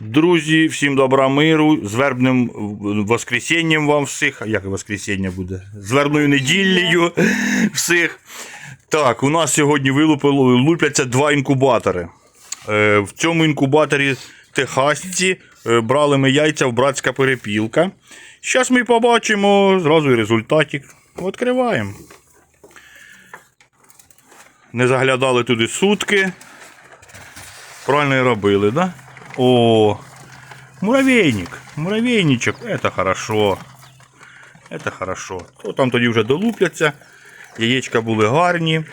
Друзі, всім добра миру, з вербним воскресінням вам всіх. Як воскресіння буде? З вербною неділею всіх. Так, у нас сьогодні вилупило, лупляться два інкубатори. Е, в цьому інкубаторі техасці е, брали ми яйця в братська перепілка. Зараз ми побачимо зразу і результатик. Відкриваємо. Не заглядали туди сутки. Правильно і робили, да? О, муравейник, муравейничок, это хорошо. Это хорошо. То там тоді вже долупляться. Яєчка були гарні,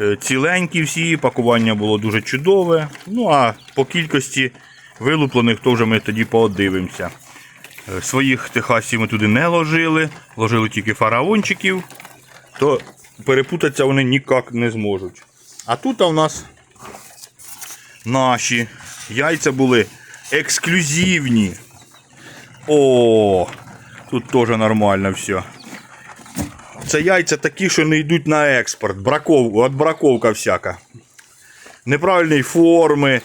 е, ціленькі всі, пакування було дуже чудове. Ну а по кількості вилуплених, то вже ми тоді подивимося. Е, Своїх техасів ми туди не ложили, ложили тільки фараончиків, то перепутатися вони ніяк не зможуть. А тут у нас наші яйця були ексклюзивні. О, тут теж нормально все. Це яйця такі, що не йдуть на експорт. Браков, от браковка всяка. Неправильної форми,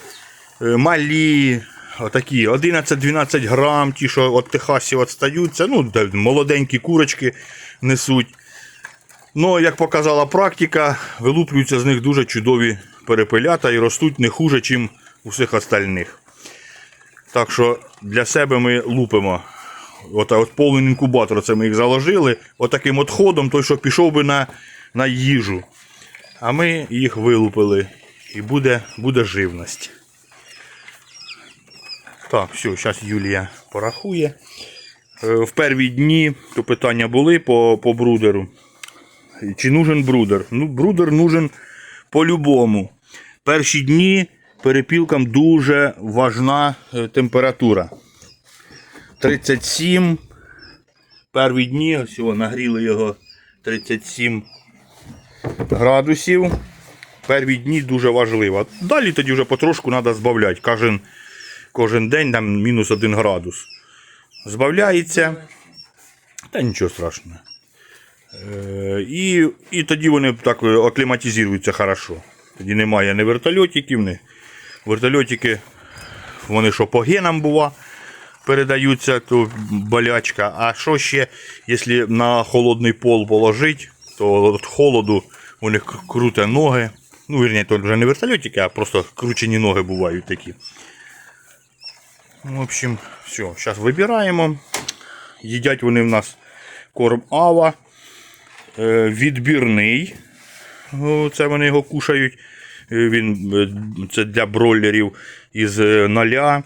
е, малі, отакі 11-12 грам, ті, що від Техасів відстаються. Ну, молоденькі курочки несуть. Ну, як показала практика, вилуплюються з них дуже чудові перепелята і ростуть не хуже, ніж у всіх остальних. Так що для себе ми лупимо. От, от повний інкубатор, це ми їх заложили. Отаким от ходом, той, що пішов би на, на їжу. А ми їх вилупили. І буде, буде живність. Так, все, зараз Юлія порахує. Е, В перві дні то питання були по, по брудеру. Чи нужен брудер? Ну, брудер нужен по-любому. Перші дні перепілкам дуже важна е, температура. 37. Перві дні, ось його, нагріли його 37 градусів. Перві дні дуже важливо. Далі тоді вже потрошку треба збавляти. Кожен, кожен день там мінус 1 градус. Збавляється. Та нічого страшного. Е, І, і тоді вони так е, акліматизуються хорошо. Тоді немає ні вертольотиків, ні вертольотики, вони що по генам бува, передаються, то болячка. А що ще, якщо на холодний пол положити, то від холоду у них к- круте ноги. Ну, вірні, то вже не вертольотики, а просто кручені ноги бувають такі. В общем, все, зараз вибираємо. Їдять вони в нас корм Ава. Е, відбірний. Це вони його кушають. Він е, це для бройлерів із е, ноля.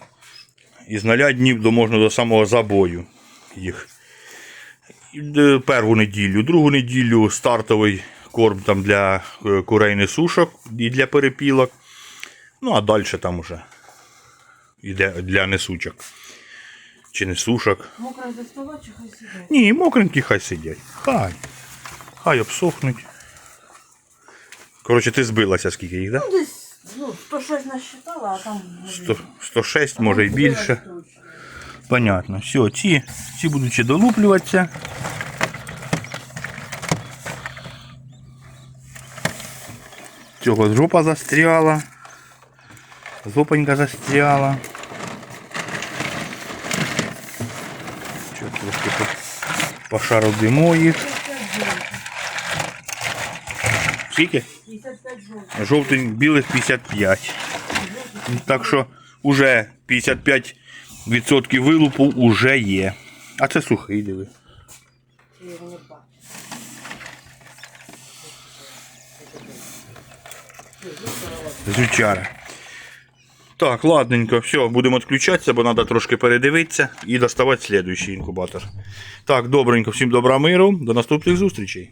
Із ноля днів до можна до самого забою їх. Е, Перву неділю, другу неділю стартовий корм там для е, курей несушок і для перепілок. Ну а далі там уже йде для несучок. Чи несушок. Мокра за стола чи хай сидять? Ні, мокренькі хай сидять. Хай. Хай обсохнуть. Коротше, ти збилася скільки їх, так? Да? Ну, десь, ну, 106 насчитала, а там... може, 100, 106, може і там більше. точно. Понятно. Все, ці, ці будуть ще долуплюватися. Цього жопа застряла. Жопонька застряла. Що трошки по, по шару димо їх. Скільки? 55 жовтих. Жовтень білих 55. Так що уже 55% вилупу уже є. А це сухий диви. Зючара. Так, ладненько, все, будемо відключатися, бо треба трошки передивитися і доставати слідуючий інкубатор. Так, добренько, всім добра миру, до наступних зустрічей.